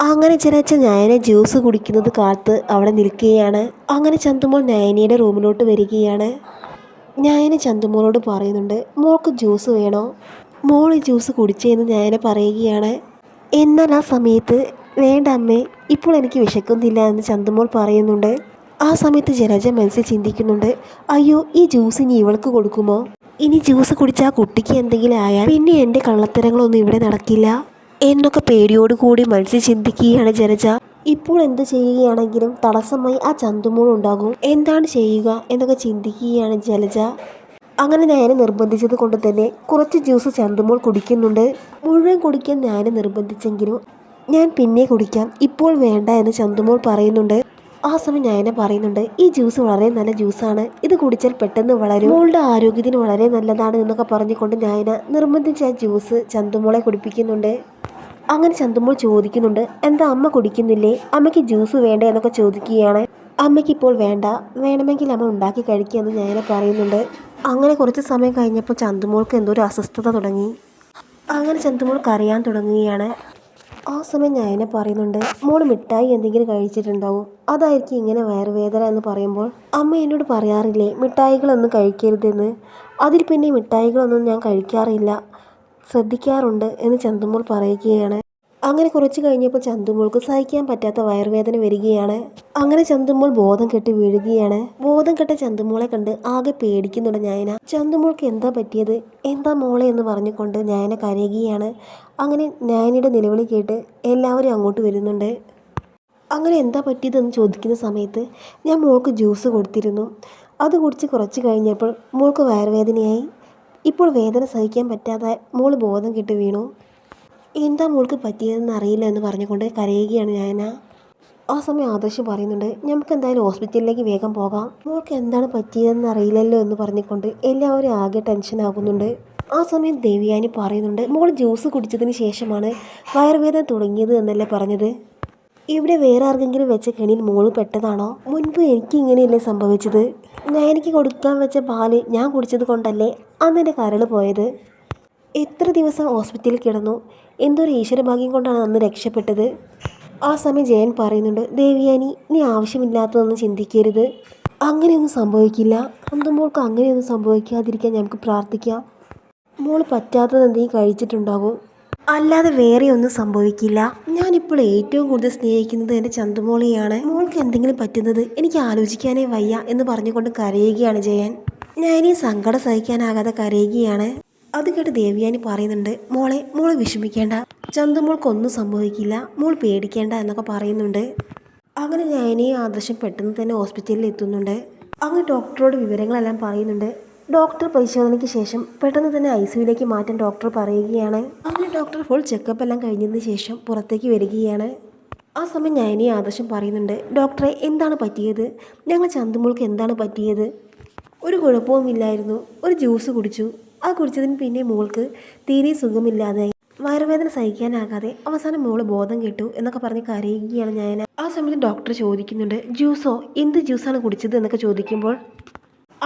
അങ്ങനെ ചിരച്ച നയന ജ്യൂസ് കുടിക്കുന്നത് കാത്ത് അവിടെ നിൽക്കുകയാണ്. അങ്ങനെ ചന്തുമോൾ നയനയുടെ റൂമിലോട്ട് വരികയാണ്. നയന ചന്തുമോളോട് പറയുന്നുണ്ട് മോൾക്ക് ജ്യൂസ് വേണോ? മോൾ ജ്യൂസ് കുടിച്ചെന്ന് നയന പറയുകയാണ്. എന്നാൽ ആ സമയത്ത് വേണ്ട അമ്മേ ഇപ്പോൾ എനിക്ക് വിശക്കുന്നില്ല എന്ന് ചന്തുമോൾ പറയുന്നുണ്ട്. ആ സമയത്ത് ജലജ മനസ്സിൽ ചിന്തിക്കുന്നുണ്ട് അയ്യോ ഈ ജ്യൂസ് ഇനി ഇവൾക്ക് കൊടുക്കുമോ? ഇനി ജ്യൂസ് കുടിച്ച ആ കുട്ടിക്ക് എന്തെങ്കിലും ആയാൽ പിന്നെ എന്റെ കള്ളത്തരങ്ങളൊന്നും ഇവിടെ നടക്കില്ല. എന്നൊക്കെ പേടിയോടുകൂടി മനസ്സിൽ ചിന്തിക്കുകയാണ് ജനജ. ഇപ്പോൾ എന്ത് ചെയ്യുകയാണെങ്കിലും തടസ്സമായി ആ ചന്തുമോൾ ഉണ്ടാകും. എന്താണ് ചെയ്യുക എന്നൊക്കെ ചിന്തിക്കുകയാണ് ജലജ അങ്ങനെ ഞാൻ നിർബന്ധിച്ചത് കൊണ്ട് തന്നെ കുറച്ച് ജ്യൂസ് ചന്തുമോൾ കുടിക്കുന്നുണ്ട്. മുഴുവൻ കുടിക്കാൻ ഞാൻ നിർബന്ധിച്ചെങ്കിലും ഞാൻ പിന്നെ കുടിക്കാം. ഇപ്പോൾ വേണ്ട എന്ന് ചന്തുമോൾ പറയുന്നുണ്ട്. ആ സമയം നയന പറയുന്നുണ്ട് ഈ ജ്യൂസ് വളരെ നല്ല ജ്യൂസാണ്. ഇത് കുടിച്ചാൽ പെട്ടെന്ന് വളരും. മോളുടെ ആരോഗ്യത്തിന് വളരെ നല്ലതാണ് എന്നൊക്കെ പറഞ്ഞുകൊണ്ട് നയന നിർബന്ധിച്ച് ജ്യൂസ് ചന്തുമോളെ കുടിപ്പിക്കുന്നുണ്ട്. അങ്ങനെ ചന്തുമ്പോൾ ചോദിക്കുന്നുണ്ട് എന്താ അമ്മ കുടിക്കുന്നില്ലേ? അമ്മയ്ക്ക് ജ്യൂസ് വേണ്ടേ? എന്നൊക്കെ ചോദിക്കുകയാണ്. അമ്മയ്ക്ക് ഇപ്പോൾ വേണ്ട. വേണമെങ്കിൽ അമ്മ ഉണ്ടാക്കി കഴിക്കുമെന്ന് ഞാനെ പറയുന്നുണ്ട്. അങ്ങനെ കുറച്ച് സമയം കഴിഞ്ഞപ്പോൾ ചന്തുമോൾക്ക് എന്തോ ഒരു അസ്വസ്ഥത തുടങ്ങി. അങ്ങനെ ചന്തുമോൾ കരയാൻ തുടങ്ങുകയാണ്. ആ സമയം ഞാനെ പറയുന്നുണ്ട് മോൾ മിഠായി എന്തെങ്കിലും കഴിച്ചിട്ടുണ്ടാവും. അതായിരിക്കും ഇങ്ങനെ വയറുവേദന എന്ന് പറയുമ്പോൾ. അമ്മ എന്നോട് പറയാറില്ലേ മിഠായികളൊന്നും കഴിക്കരുതെന്ന്. അതിൽ പിന്നെ മിഠായികളൊന്നും ഞാൻ കഴിക്കാറില്ല. ശ്രദ്ധിക്കാറുണ്ട് എന്ന് ചന്തുമോൾ പറയുകയാണ്. അങ്ങനെ കുറച്ച് കഴിഞ്ഞപ്പോൾ ചന്തുമോൾക്ക് സഹിക്കാൻ പറ്റാത്ത വയറുവേദന വരികയാണ്. അങ്ങനെ ചന്തുമോൾ ബോധം കെട്ടി വീഴുകയാണ്. ബോധം കെട്ട ചന്തുമോളെ കണ്ട് ആകെ പേടിക്കുന്നുണ്ട് ഞായന ചന്തുമോൾക്ക് എന്താ പറ്റിയത്? എന്താ മോളെ എന്ന് പറഞ്ഞുകൊണ്ട് ഞായന കരയുകയാണ്. അങ്ങനെ ഞായനയുടെ നിലവിളി കേട്ട് എല്ലാവരും അങ്ങോട്ട് വരുന്നുണ്ട്. അങ്ങനെ എന്താ പറ്റിയതെന്ന് ചോദിക്കുന്ന സമയത്ത് ഞാൻ മോൾക്ക് ജ്യൂസ് കൊടുത്തിരുന്നു. അത് കുടിച്ച് കുറച്ച് കഴിഞ്ഞപ്പോൾ മോൾക്ക് വയറുവേദനയായി. ഇപ്പോൾ വേദന സഹിക്കാൻ പറ്റാതെ മോൾ ബോധം കെട്ട് വീണു. എന്താ മോൾക്ക് പറ്റിയതെന്ന് അറിയില്ല എന്ന് പറഞ്ഞുകൊണ്ട് കരയുകയാണ് ഞാൻ ആ സമയം ആദർശ് പറയുന്നുണ്ട് നമുക്ക് എന്തായാലും ഹോസ്പിറ്റലിലേക്ക് വേഗം പോകാം. മോൾക്ക് എന്താണ് പറ്റിയതെന്ന് അറിയില്ലല്ലോ എന്ന് പറഞ്ഞുകൊണ്ട് എല്ലാവരും ആകെ ടെൻഷൻ ആകുന്നുണ്ട്. ആ സമയം ദേവിയാനി പറയുന്നുണ്ട് മോൾ ജ്യൂസ് കുടിച്ചതിന് ശേഷമാണ് വയറുവേദന തുടങ്ങിയത് എന്നല്ലേ പറഞ്ഞത്? ഇവിടെ വേറെ ആർക്കെങ്കിലും വെച്ച കെണിയിൽ മോൾ പെട്ടതാണോ? മുൻപ് എനിക്ക് ഇങ്ങനെയല്ലേ സംഭവിച്ചത്? ഞാൻ എനിക്ക് കൊടുക്കാൻ വെച്ച പാൽ ഞാൻ കുടിച്ചത് കൊണ്ടല്ലേ അന്ന് എന്റെ കരൾ പോയത്? എത്ര ദിവസം ഹോസ്പിറ്റലിൽ കിടന്നു? എന്തൊരു ഈശ്വരഭാഗ്യം കൊണ്ടാണ് അന്ന് രക്ഷപ്പെട്ടത്? ആ സമയം ജയൻ പറയുന്നുണ്ട് ദേവിയാനി നീ ആവശ്യമില്ലാത്തതൊന്നും ചിന്തിക്കരുത്. അങ്ങനെയൊന്നും സംഭവിക്കില്ല. സ്വന്തം മോൾക്ക് അങ്ങനെയൊന്നും സംഭവിക്കാതിരിക്കാൻ ഞങ്ങൾക്ക് പ്രാർത്ഥിക്കാം. മോൾ പറ്റാത്തത് എന്തെങ്കിലും കഴിച്ചിട്ടുണ്ടാകും. അല്ലാതെ വേറെ ഒന്നും സംഭവിക്കില്ല. ഞാനിപ്പോൾ ഏറ്റവും കൂടുതൽ സ്നേഹിക്കുന്നത് എന്റെ ചന്തുമോളിയാണ്. മോൾക്ക് എന്തെങ്കിലും പറ്റുന്നത് എനിക്ക് ആലോചിക്കാനേ വയ്യ എന്ന് പറഞ്ഞുകൊണ്ട് കരയുകയാണ് ജയൻ. ഈ സങ്കടം സഹിക്കാനാകാതെ കരയുകയാണ്. അത് കേട്ട് ദേവിയാനി പറയുന്നുണ്ട് മോളെ മോളെ വിഷമിക്കേണ്ട. ചന്തുമോൾക്കൊന്നും സംഭവിക്കില്ല. മോൾ പേടിക്കേണ്ട എന്നൊക്കെ പറയുന്നുണ്ട്. അങ്ങനെ ഞാനീ ആദർശം പെട്ടെന്ന് തന്നെ ഹോസ്പിറ്റലിൽ എത്തുന്നുണ്ട്. അങ്ങ് ഡോക്ടറോട് വിവരങ്ങളെല്ലാം പറയുന്നുണ്ട്. ഡോക്ടർ പരിശോധനയ്ക്ക് ശേഷം പെട്ടെന്ന് തന്നെ ഐ സിയുലേക്ക് മാറ്റാൻ ഡോക്ടർ പറയുകയാണ്. അങ്ങനെ ഡോക്ടർ ഫുൾ ചെക്കപ്പ് എല്ലാം കഴിഞ്ഞതിന് ശേഷം പുറത്തേക്ക് വരികയാണ്. ആ സമയം ഞാനീ ആദർശം പറയുന്നുണ്ട് ഡോക്ടറെ എന്താണ് പറ്റിയത്? ഞങ്ങൾ ചന്തുമോൾക്ക് എന്താണ് പറ്റിയത്? ഒരു കുഴപ്പവുമില്ലായിരുന്നു ഒരു ജ്യൂസ് കുടിച്ചു. ആ കുടിച്ചതിന് പിന്നെ മോൾക്ക് തീരെ സുഖമില്ലാതായി വയറുവേദന സഹിക്കാനാകാതെ അവസാനം മോൾ ബോധം കിട്ടു എന്നൊക്കെ പറഞ്ഞ് കരയുകയാണ് ഞാൻ ആ സമയത്ത് ഡോക്ടർ ചോദിക്കുന്നുണ്ട് ജ്യൂസോ എന്ത് ജ്യൂസാണ് കുടിച്ചത്? എന്നൊക്കെ ചോദിക്കുമ്പോൾ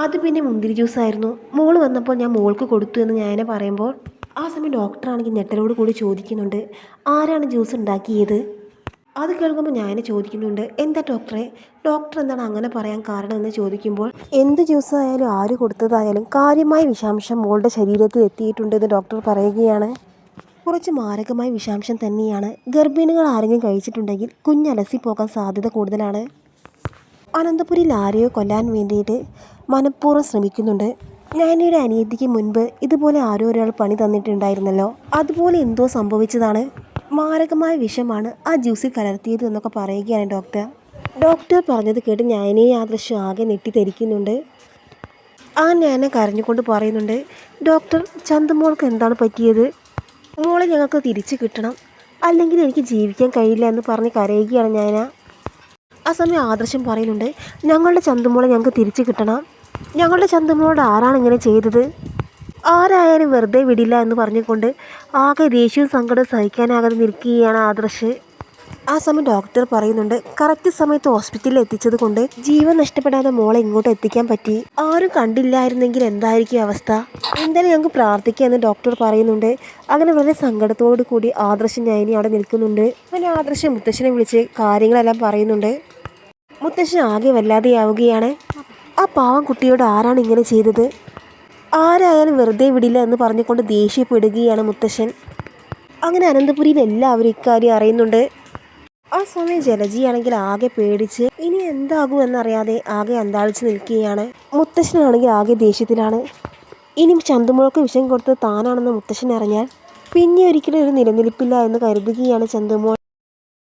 അത് പിന്നെ മുന്തിരി ജ്യൂസായിരുന്നു. മോൾ വന്നപ്പോൾ ഞാൻ മോൾക്ക് കൊടുത്തു എന്ന് ഞാൻ പറയുമ്പോൾ ആ സമയം ഡോക്ടറാണെങ്കിൽ ഞെട്ടലോട് കൂടി ചോദിക്കുന്നുണ്ട്. ആരാണ് ജ്യൂസ് ഉണ്ടാക്കിയത്? അത് കേൾക്കുമ്പോൾ ഞാൻ ചോദിക്കുന്നുണ്ട് എന്താ ഡോക്ടറെ? ഡോക്ടർ എന്താണ് അങ്ങനെ പറയാൻ കാരണം? എന്ന് ചോദിക്കുമ്പോൾ എന്ത് ജ്യൂസ് ആയാലും ആര് കൊടുത്തതായാലും കാര്യമായ വിഷാംശം മോളുടെ ശരീരത്തിൽ എത്തിയിട്ടുണ്ടെന്ന് ഡോക്ടർ പറയുകയാണ്. കുറച്ച് മാരകമായ വിഷാംശം തന്നെയാണ് ഗർഭിണികൾ ആരെങ്കിലും കഴിച്ചിട്ടുണ്ടെങ്കിൽ കുഞ്ഞലസി പോകാൻ സാധ്യത കൂടുതലാണ്. അനന്തപുരിയിൽ ആരെയോ കൊല്ലാൻ വേണ്ടിയിട്ട് മനഃപൂർവം ശ്രമിക്കുന്നുണ്ട്. ഞാനൊരു അനിയത്തിക്ക് മുൻപ് ഇതുപോലെ ആരോ ഒരാൾ പണി തന്നിട്ടുണ്ടായിരുന്നല്ലോ. അതുപോലെ എന്തോ സംഭവിച്ചതാണ്. മാരകമായ വിഷമാണ് ആ ജ്യൂസിൽ കലർത്തിയത് എന്നൊക്കെ പറയുകയാണ് ഡോക്ടർ. ഡോക്ടർ പറഞ്ഞത് കേട്ട് ഞാനേ ആദർശം ആകെ നെട്ടിത്തെരിക്കുന്നുണ്ട് ആ ഞാനെ കരഞ്ഞുകൊണ്ട് പറയുന്നുണ്ട് ഡോക്ടർ ചന്തുമോൾക്ക് എന്താണ് പറ്റിയത്? മോളെ ഞങ്ങൾക്ക് തിരിച്ചു കിട്ടണം. അല്ലെങ്കിൽ എനിക്ക് ജീവിക്കാൻ കഴിയില്ല എന്ന് പറഞ്ഞ് കരയുകയാണ് ഞാൻ ആ സമയം ആദർശം പറയുന്നുണ്ട് ഞങ്ങളുടെ ചന്തുമോളെ ഞങ്ങൾക്ക് തിരിച്ചു കിട്ടണം. ഞങ്ങളുടെ ചന്തുമോളോട് ആരാണ് ഇങ്ങനെ ചെയ്തത്? ആരായാലും വെറുതെ വിടില്ല എന്ന് പറഞ്ഞുകൊണ്ട് ആകെ ദേഷ്യവും സങ്കടവും സഹിക്കാനാകാതെ നിൽക്കുകയാണ് ആദർശ്. ആ സമയം ഡോക്ടർ പറയുന്നുണ്ട് കറക്റ്റ് സമയത്ത് ഹോസ്പിറ്റലിൽ എത്തിച്ചത് കൊണ്ട് ജീവൻ നഷ്ടപ്പെടാതെ മോളെ ഇങ്ങോട്ട് എത്തിക്കാൻ പറ്റി. ആരും കണ്ടില്ലായിരുന്നെങ്കിൽ എന്തായിരിക്കും അവസ്ഥ? എന്തായാലും ഞങ്ങൾക്ക് പ്രാർത്ഥിക്കാമെന്ന് ഡോക്ടർ പറയുന്നുണ്ട്. അങ്ങനെ വളരെ സങ്കടത്തോടു കൂടി ആദർശം ഞാനി അവിടെ നിൽക്കുന്നുണ്ട്. അങ്ങനെ ആദർശം മുത്തശ്ശനെ വിളിച്ച് കാര്യങ്ങളെല്ലാം പറയുന്നുണ്ട്. മുത്തശ്ശൻ ആകെ വല്ലാതെയാവുകയാണ്. ആ പാവം കുട്ടിയോട് ആരാണ് ഇങ്ങനെ ചെയ്തത്? ആരായാലും വെറുതെ വിടില്ല എന്ന് പറഞ്ഞുകൊണ്ട് ദേഷ്യപ്പെടുകയാണ് മുത്തശ്ശൻ. അങ്ങനെ അനന്തപുരിയിൽ എല്ലാവരും ഇക്കാര്യം അറിയുന്നുണ്ട്. ആ സമയം ജലജിയാണെങ്കിൽ ആകെ പേടിച്ച് ഇനി എന്താകും എന്നറിയാതെ ആകെ അന്താളിച്ച് നിൽക്കുകയാണ്. മുത്തശ്ശനാണെങ്കിൽ ആകെ ദേഷ്യത്തിലാണ്. ഇനി ചന്തുമുളക്ക് വിഷം കൊടുത്തത് താനാണെന്ന് മുത്തശ്ശൻ അറിഞ്ഞാൽ പിന്നെ ഒരിക്കലും ഒരു നിലനിൽപ്പില്ല എന്ന് കരുതുകയാണ് ചന്തുമോൾ.